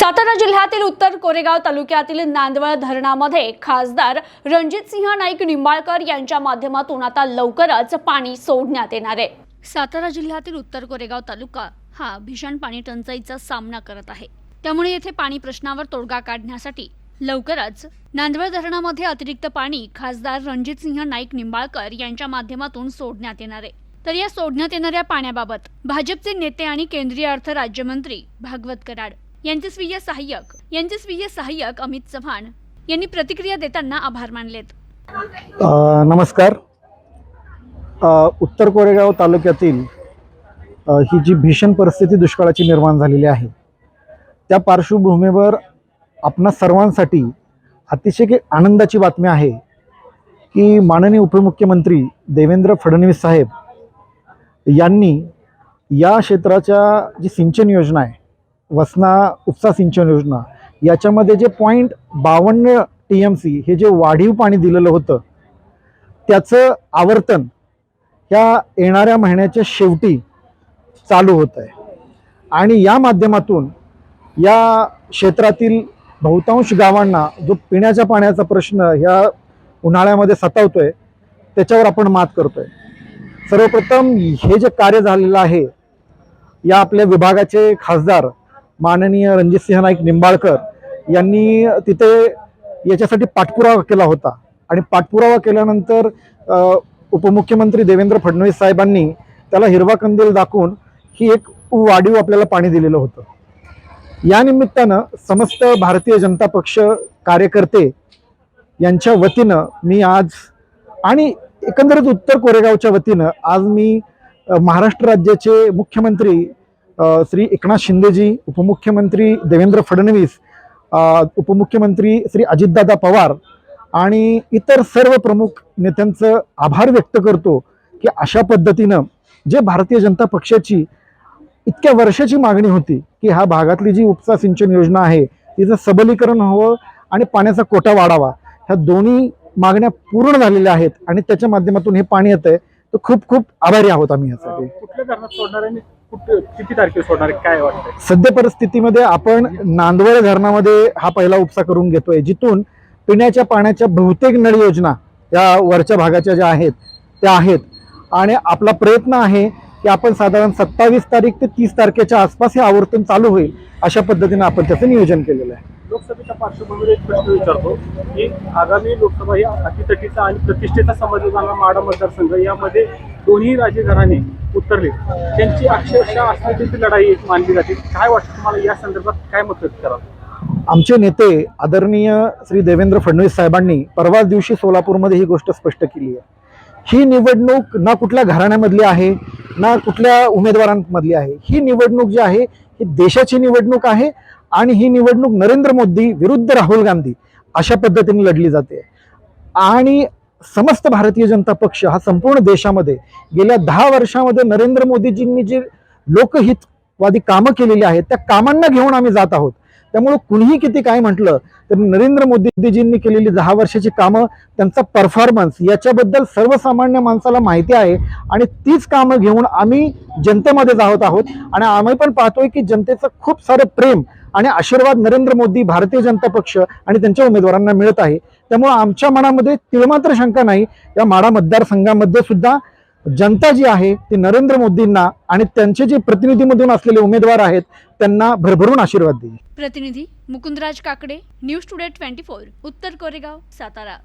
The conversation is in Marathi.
सातारा जिल्ह्यातील उत्तर कोरेगाव तालुक्यातील नांदवळ धरणामध्ये खासदार रणजितसिंह नाईक निंबाळकर यांच्या माध्यमातून आता लवकरच पाणी सोडण्यात येणार आहे. सातारा जिल्ह्यातील उत्तर कोरेगाव तालुका हा भीषण पाणी टंचाईचा सामना करत आहे. त्यामुळे येथे पाणी प्रश्नावर तोडगा काढण्यासाठी लवकरच नांदवळ धरणामध्ये अतिरिक्त पाणी खासदार रणजितसिंह नाईक निंबाळकर यांच्या माध्यमातून सोडण्यात येणार आहे. तर या सोडण्यात येणाऱ्या पाण्याबाबत भाजपचे नेते आणि केंद्रीय अर्थ राज्यमंत्री भागवत कराड यांचे स्वीय सहाय्यक यांचे स्वीय सहाय्यक अमित चव्हाण यांनी प्रतिक्रिया देताना आभार मानलेत. नमस्कार. उत्तर कोरेगाव तालुक्यातील ही जी भीषण परिस्थिती दुष्काळाची निर्माण झालेली आहे त्या पार्श्वभूमीवर आपणा सर्वांसाठी अतिशय आनंदाची बातमी आहे की माननीय उपमुख्यमंत्री देवेंद्र फडणवीस साहेब यांनी या क्षेत्राच्या जी सिंचन योजना आहे वसना उपसा सिंचन योजना याच्यामध्ये जे पॉईंट बावन्न टी एम सी हे जे वाढीव पाणी दिलेलं होतं त्याचं आवर्तन ह्या येणाऱ्या महिन्याच्या शेवटी चालू होत आहे. आणि या माध्यमातून या क्षेत्रातील बहुतांश गावांना जो पिण्याच्या पाण्याचा प्रश्न ह्या उन्हाळ्यामध्ये सतावतोय त्याच्यावर आपण मात करतोय. सर्वप्रथम हे जे कार्य झालेलं आहे या आपल्या विभागाचे खासदार माननीय रणजितसिंह नाईक निंबाळकर यांनी तिथे याच्यासाठी पाठपुरावा केला होता. आणि पाठपुरावा केल्यानंतर उपमुख्यमंत्री देवेंद्र फडणवीस साहेबांनी त्याला हिरवा कंदील दाखवून ही एक वाढीव आपल्याला पाणी दिलेलं होतं. या निमित्तानं समस्त भारतीय जनता पक्ष कार्यकर्ते यांच्या वतीनं मी आज आणि एकंदरीत उत्तर कोरेगावच्या वतीनं आज मी महाराष्ट्र राज्याचे मुख्यमंत्री श्री एकनाथ शिंदेजी उपमुख्यमंत्री देवेंद्र फडणवीस उपमुख्यमंत्री श्री अजितदादा पवार आणि इतर सर्व प्रमुख नेत्यांचं आभार व्यक्त करतो की अशा पद्धतीनं जे भारतीय जनता पक्षाची इतक्या वर्षाची मागणी होती की ह्या भागातली जी उपसा सिंचन योजना आहे तिचं सबलीकरण हवं आणि पाण्याचा कोटा वाढावा. ह्या दोन्ही मागण्या पूर्ण झालेल्या आहेत आणि त्याच्या माध्यमातून हे पाणी येत आहे तर खूप खूप आभारी आहोत आम्ही यासाठी. कुठल्या धरणात सोडणार आहे कुठं किती तारखेला सोडणार आहे? काय वाटतंय? सद्य परिस्थितीमध्ये आपण नांदवळ धरणामध्ये हा पहिला उपसा करून घेतोय जिथून पिण्याच्या पाण्याच्या बहुतेक नळ योजना या वरच्या भागाच्या ज्या आहेत त्या आहेत. आणि आपला प्रयत्न आहे की आपण साधारण सत्तावीस तारीख ते तीस तारखेच्या आसपास हे आवर्तन चालू होईल अशा पद्धतीने आपण त्याचं नियोजन केलेलं आहे. लोकसभेच्या पार्श्वभूमीवर एक प्रश्न विचारतो की आगामी लोकसभा ही अतितटीचा आणि प्रतिष्ठेचा समजला जाणारा माडा मतदारसंघ यामध्ये दोन्ही राजे घराणे उतरले. त्यांची अक्षरशः अस्मितेची लढाई एक मानली जाते. काय वाटतं तुम्हाला या संदर्भात काय मत करा आमचे नेते आदरणीय श्री देवेंद्र फडणवीस साहेबांनी परवाच दिवशी सोलापूरमध्ये ही गोष्ट स्पष्ट केली आहे. ही निवडणूक ना कुठल्या घराण्यामधली आहे ना कुठल्या उमेदवारांमधली आहे. ही निवडणूक जी आहे ही देशाची निवडणूक आहे आणि ही निवडणूक नरेंद्र मोदी विरुद्ध राहुल गांधी अशा पद्धतीने लढली जाते. आणि समस्त भारतीय जनता पक्ष हा संपूर्ण देशामध्ये गेल्या दहा वर्षामध्ये नरेंद्र मोदीजींनी जे लोकहितवादी कामं केलेली आहेत त्या कामांना घेऊन आम्ही जात आहोत. त्यामुळं कुणीही किती काय म्हटलं तर नरेंद्र मोदीजींनी केलेली दहा वर्षाची कामं त्यांचा परफॉर्मन्स याच्याबद्दल सर्वसामान्य माणसाला माहिती आहे. आणि तीच कामं घेऊन आम्ही जनतेमध्ये जात आहोत. आणि आम्ही पण पाहतोय की जनतेचं खूप सारं प्रेम आणि आशीर्वाद नरेंद्र मोदी भारतीय जनता पक्ष आणि त्यांच्या उमेदवारांना मिळत आहे. त्यामुळे आमच्या मनामध्ये तिळमात्र शंका नाही. या माडा मतदारसंघामध्ये सुद्धा जनता जी आहे ती नरेंद्र मोदींना आणि त्यांचे जे प्रतिनिधीमधून असलेले उमेदवार आहेत त्यांना भरभरून आशीर्वाद देईल. प्रतिनिधी Mukundraj Kakade news today twenty four Uttar Koregaon Satara.